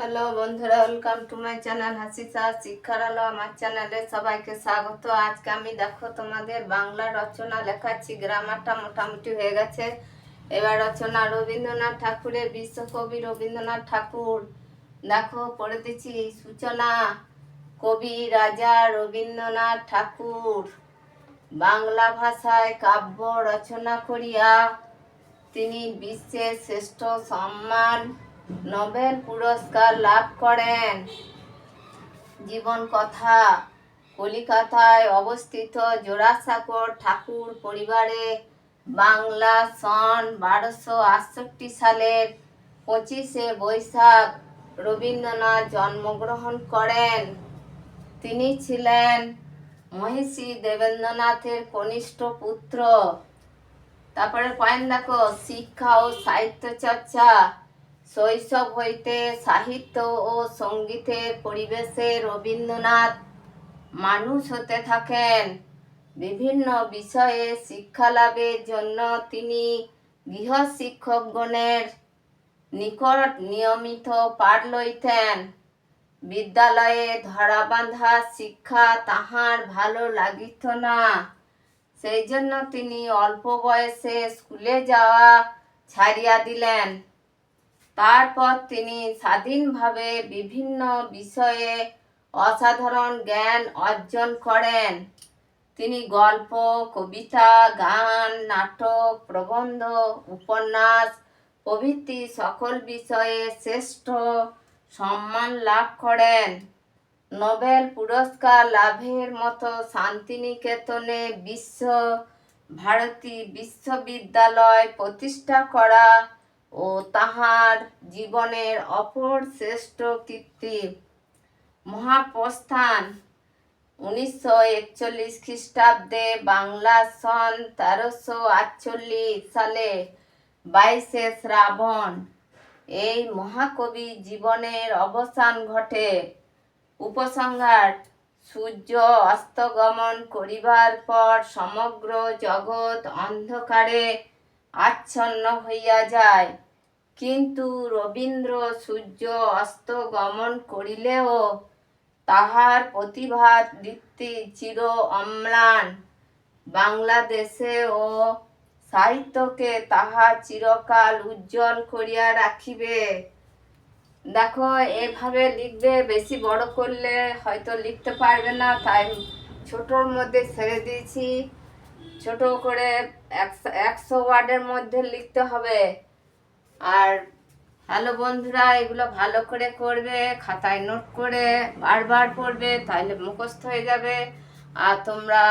Hello বন্ধুরা welcome to my channel হাসিসা শিক্ষার আলো আমার চ্যানেলে সবাইকে স্বাগত। আজকে আমি দেখো তোমাদের বাংলা রচনা লেখাচ্ছি, গ্রামারটা মোটামুটি হয়ে গেছে। এবার রচনা, রবীন্দ্রনাথ ঠাকুরের বিশ্বকবি রবীন্দ্রনাথ ঠাকুর। দেখো, পড়ে দিচ্ছি সূচনা, কবি রাজা রবীন্দ্রনাথ ঠাকুর। বাংলা ভাষায় কাব্য রচনা করিয়া তিনি বিশ্বের শ্রেষ্ঠ সম্মান নোবেল পুরস্কার লাভ করেন। জীবন কথা, কলিকাতায় অবস্থিত জোড়াসাঁকর ঠাকুর পরিবারে বাংলা সন বারোশো আটষট্টি সালের পঁচিশে বৈশাখ রবীন্দ্রনাথ জন্মগ্রহণ করেন। তিনি ছিলেন মহিষী দেবেন্দ্রনাথের কনিষ্ঠ পুত্র। তারপরে পয়েন্ট দেখো শিক্ষা ও সাহিত্য চর্চা। শৈশব হইতে সাহিত্য ও সঙ্গীতের পরিবেশে রবীন্দ্রনাথ মানুষ হতে থাকেন। বিভিন্ন বিষয়ে শিক্ষা লাভের জন্য তিনি গৃহ শিক্ষকগণের নিকট নিয়মিত পাঠ লইতেন। বিদ্যালয়ে ধরাবাঁধা শিক্ষা তাহার ভালো লাগিত না। সেই জন্য তিনি অল্প বয়সে স্কুলে যাওয়া ছাড়িয়া দিলেন। তারপর তিনি স্বাধীনভাবে বিভিন্ন বিষয়ে অসাধারণ জ্ঞান অর্জন করেন। তিনি গল্প, কবিতা, গান, নাটক, প্রবন্ধ, উপন্যাস প্রভৃতি সকল বিষয়ে শ্রেষ্ঠ সম্মান লাভ করেন। নোবেল পুরস্কার লাভের মতো শান্তিনিকেতনে বিশ্ব ভারতী বিশ্ববিদ্যালয় প্রতিষ্ঠা করা ও তাহার জীবনের অপর শ্রেষ্ঠ কীর্তি। মহাপ্রস্থান, উনিশশো একচল্লিশ খ্রিস্টাব্দে বাংলা সন তেরোশো আটচল্লিশ সালে বাইশে শ্রাবণ এই মহাকবি জীবনের অবসান ঘটে। উপসংহার, সূর্য অস্তগমন করিবার পর সমগ্র জগৎ অন্ধকারে আচ্ছন্ন হইয়া যায়। কিন্তু রবীন্দ্র সূর্য অস্ত গমন করিলেও তাহার প্রতিভা দীপ্তি চির অম্লান। বাংলাদেশে ও সাহিত্যকে তাহা চিরকাল উজ্জ্বল করিয়া রাখিবে। দেখো, এভাবে লিখবে বেশি বড় করলে হয়তো লিখতে পারবে না। তাই ছোটোর মধ্যে ছেড়ে দিয়েছি। ছোট করে একশো ওয়ার্ডের মধ্যে লিখতে হবে। আর হ্যালো বন্ধুরা, এগুলো ভালো করে করবে, খাতায় নোট করে, বারবার পড়বে তাহলে মুখস্থ হয়ে যাবে। আর তোমরা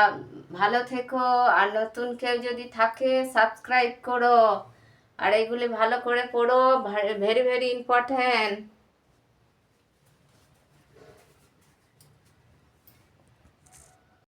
ভালো থেকো, আর নতুন কেউ যদি থাকে সাবস্ক্রাইব করো। আর এগুলি ভালো করে পড়ো ভেরি ভেরি ইম্পর্ট্যান্ট